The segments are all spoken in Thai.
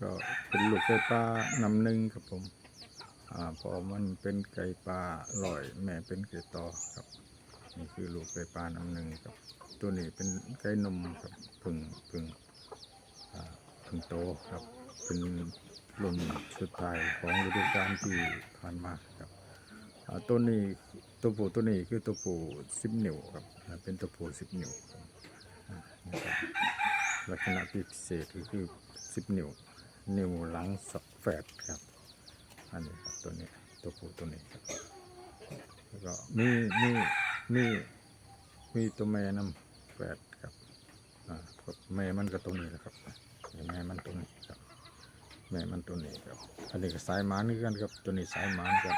ก็เป็นลูกไก่ปลานำหนึ่งครับผมอ่าพอมันเป็นไก่ปลาลอย แม่เป็นไก่ต่อครับ นี่คือลูกไก่ปลานำหนึ่งครับ ตัวนี้เป็นไก่นมครับพึ่งพึ่งอ่าพึ่งโตครับ เป็นรุ่นสุดท้ายของฤดูกาลที่ผ่านมาครับตัวนี้ตัวผู้ตัวนี้คือตัวผู้สิบนิ้วครับเป็นตัวผู้สิบนิ้วนะครับลักษณะพิเศษก็คือสิบนิ้ว นิ้วหลังสับแฝดครับ อันนี้ครับตัวนี้ตัวผู้ตัวนี้ครับแล้วก็มีมีมีมีตัวแม่น้ำแฝดครับอ่าแม่มันก็ตัวนี้แหละครับแม่มันตัวนี้ครับ แม่มันตัวนี้ครับ อันนี้ก็สายหมานคือกันครับ ตัวนี้สายหมานครับ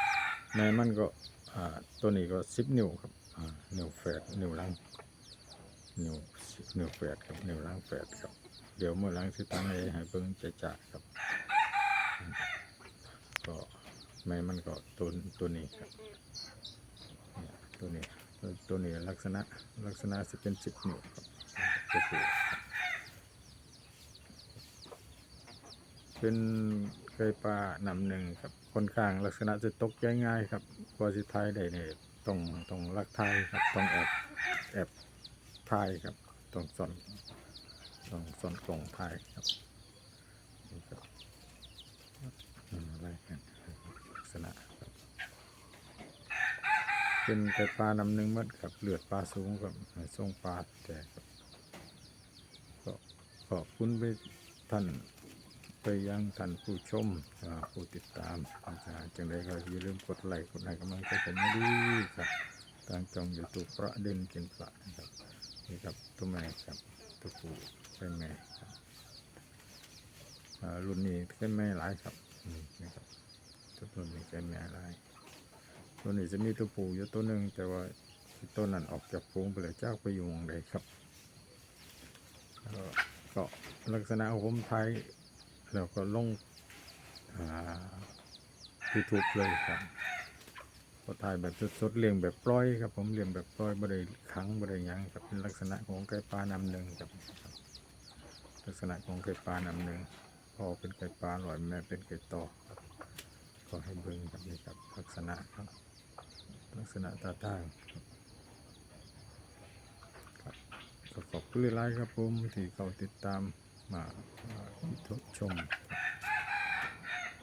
แม่มันก็อ่าตัวนี้ก็สิบนิ้วครับอ่านิ้วแฝดนิ้วหลัง นิ้วนิ้วแฝดครับนิ้วหลังแฝดครับ เดี๋ยวเมื่อหลังสิตั้งให้ให้เบิ่งจะจะๆครับ ก็แม่มันก็ตัวตัวนี้ครับตัวนี้ตัวตัวนี้ลักษณะลักษณะจะเป็นสิบนิ้วครับตัวผู้เป็นไก่ปลานำหนึ่งครับค่อนข้างลักษณะจะตกง่ายๆครับกว่าสิทายได้เนี่ยต้องต้องลักไทยครับต้องแอบแอบ ทายครับต้องซ่อนต้องซ่อนกล่องทายครับนี่ครับอะไรกันลักษณะครับเป็นไก่ปลาน้ำหนึ่งมัดครับเลือดปลาสูงครับส่งปลาแต่ครับก็ขอบคุณไปท่านไปยังท่านผู้ชมผู้ติดตามอาจารย์จังไดก็อย่าลืมกดไลค์กดไลค์กำลังใจผมมาดีครับทางจองยูทูบประเด็นกินปลานะครับ ครับตัวแม่ครับตัวผู้เป็นแม่ครับรุ่นนี้แค่แม่หลายครับอืมนะครับตัวรุ่นนี้แค่แม่หลายตัวนี้จะมีตัวผู้อยู่ตัวหนึ่งแต่ว่าตัวนั้นออกจากฝูงไปเลยเจ้าไปอยู่หมองใดครับแล้วก็ลักษณะของผมไทยแล้วก็ลงยูทูบเลยครับ ก็ถ่ายแบบสดๆเลี้ยงแบบปล่อยครับผมเลี้ยงแบบปล่อยบ่ได้ขังบ่ได้ยังครับเป็นลักษณะของไก่ปลานำหนึ่งครับ ลักษณะของไก่ปลานำหนึ่งพ่อเป็นไก่ปลาอร่อยแม่เป็นไก่ต่อครับก็ให้เบิ่งครับนี่ครับลักษณะครับ ลักษณะตาต่างครับครับก็ขอบคุณหลายๆครับผมที่เขาติดตามมามาชมครับ